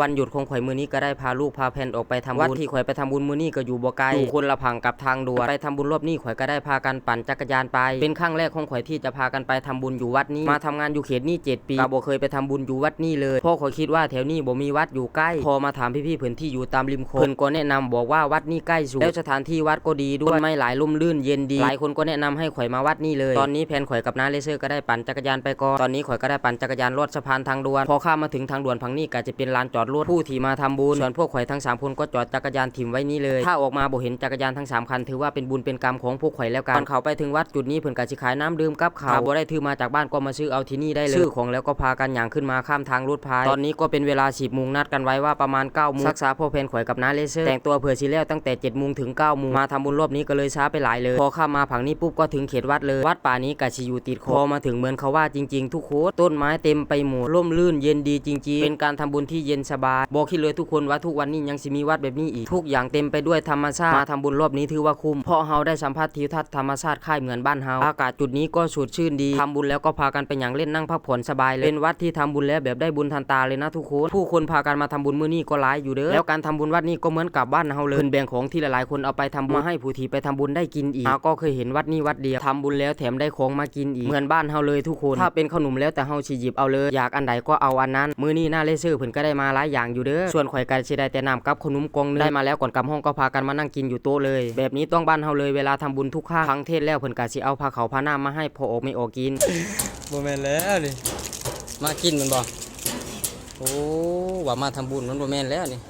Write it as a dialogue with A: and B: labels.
A: วันหยุดของข่อยมือนี้ก็ได้พาลูกพาแพนออกไปทำบุญวัดที่ข่อยไปทำบุญมือนี้ก็อยู่บ่ไกลอยู่คนละผังกับทางด่วนไปทำบุญรอบนี้ข่อยก็ได้พากันปั่นจักรยานไปเป็นครั้งแรกของข่อยที่จะพากันไปทำบุญอยู่วัดนี้มาทำงานอยู่เขตนี้เจ็ดปีก็บ่เคยไปทำบุญอยู่วัดนี้เลยเพราะข่อยคิดว่าแถวนี้บ่มีวัดอยู่ใกล้พอมาถามพี่ๆเพื่อนที่อยู่ตามริมโขงเพิ่นก็แนะนำบอกว่าวัดนี้ใกล้สุดแล้วสถานที่วัดก็ดีด้วยต้นไม้หลายร่มรื่นเย็นดีหลายคนก็แนะนำให้ข่อยมาวัดนี้เลย ตอนนี้แพนข่อยกับน้าเลเซอร์ก็ได้ปั่นจักรยานไปก่อนตอนนี้ข่อยก็ได้ปั่นจักรยานลอดสะพานทางด่วนพอข้ามมาถึงทางด่วนพังนี้ก็จะเป็นลานจอดรถผู้ที่มาทำบุญส่วนพวกข่อยทั้งสามคนก็จอดจักรยานถิ่มไว้นี่เลย ถ้าออกมาบ่เห็นจักรยานทั้งสามคัน ถือว่าเป็นบุญเป็นกรรมของพวกข่อยแล้วกันก่อนเขาไปถึงวัดจุดนี้เพิ่นก็สิขายน้ำดื่มกับข้าวถ้าบ่ได้ถือมาจากบ้านก็มาซื้อเอาที่นี่ได้เลยซื้อของแล้วก็พากันอย่างขึ้นมาข้ามทางรถพายตอนนี้ก็เป็นเวลา10โมงนัดกันไว้ว่าประมาณ9โมงซักษาพ่อแพนข่อยกับน้าเลเซอร์แต่งตัวเผื่อสิแล้วตั้งแต่7โมงถึง9โมงมาทำบุญรอบนี้ก็เลยช้าไปหลายเลย พอข้ามมาผังนี้ปุ๊บก็ถึงเขตวัดเลย วัดป่านี้กะชิอยู่ติดคลองพอมาถึงเหมือนเขาว่าจริง ๆ ทุกโคตรต้นไม้เต็มไปหมดร่มรื่นเย็นดีจริง ๆ เป็นการทำบุญที่เย็นสบาย บอกคิดเลยทุกคนว่าทุกวันนี้ยังสิมีวัดแบบนี้อีก ทุกอย่างเต็มไปด้วยธรรมชาติ มาทำบุญรอบนี้ถือว่าคุ้ม เพราะเฮาได้สัมผัสทิวทัศน์ธรรมชาติค่ายเหมือนบ้านเฮา อากาศจุดนี้ก็สดชื่นดีทำบุญแล้วก็พากันไปอย่างเล่นนั่งพักผ่อนสบายเลย เป็นวัดที่ทำบุญแล้วแบบได้บุญทันตาเลยนะทุกคน ผู้คนพากันมาทำบุญมื้อนี้ก็หลายอยู่เด้อ แล้วการทำบุญวัดนี้ก็เหมือนกับบ้านเฮาเลยเพิ่นแบ่งของที่หลายๆคนเอาไปทำมาให้ผู้ที่ไปทำบุญได้กินอีกหาก็เคยเห็นวัดนี้วัดเดียวทำบุญแล้วแถมได้ของมากินอีก เหมือนบ้านเฮาเลยทุกคน ถ้าเป็นขนมแล้วแต่เฮาสิหยิบเอาเลย อยากอันใดก็เอาอันนั้น มื้อนี้หน้าเลเซอร์เพิ่นก็ได้มาหลายอย่างอยู่เด้อส่วนข่อยก็สิได้แต่น้ำกับขนมกล่องหนึงได้มาแล้วก่อนกลับห้องก็พากันมานั่งกินอยู่โต๊ะเลย แบบนี้ต้องบ้านเฮาเลยเวลาทำบุญทุกครั้งครั้งเทศแล้วเพิ่นก็สิเอาผ้าขาวผ้าหน้ามาให้พอออกไม่ออกกิน
B: บ่แม่นแล้วนี่
A: มากินมันบ่โอ้ว่ามาทำบุญมันบ่แม่นแล้วนี่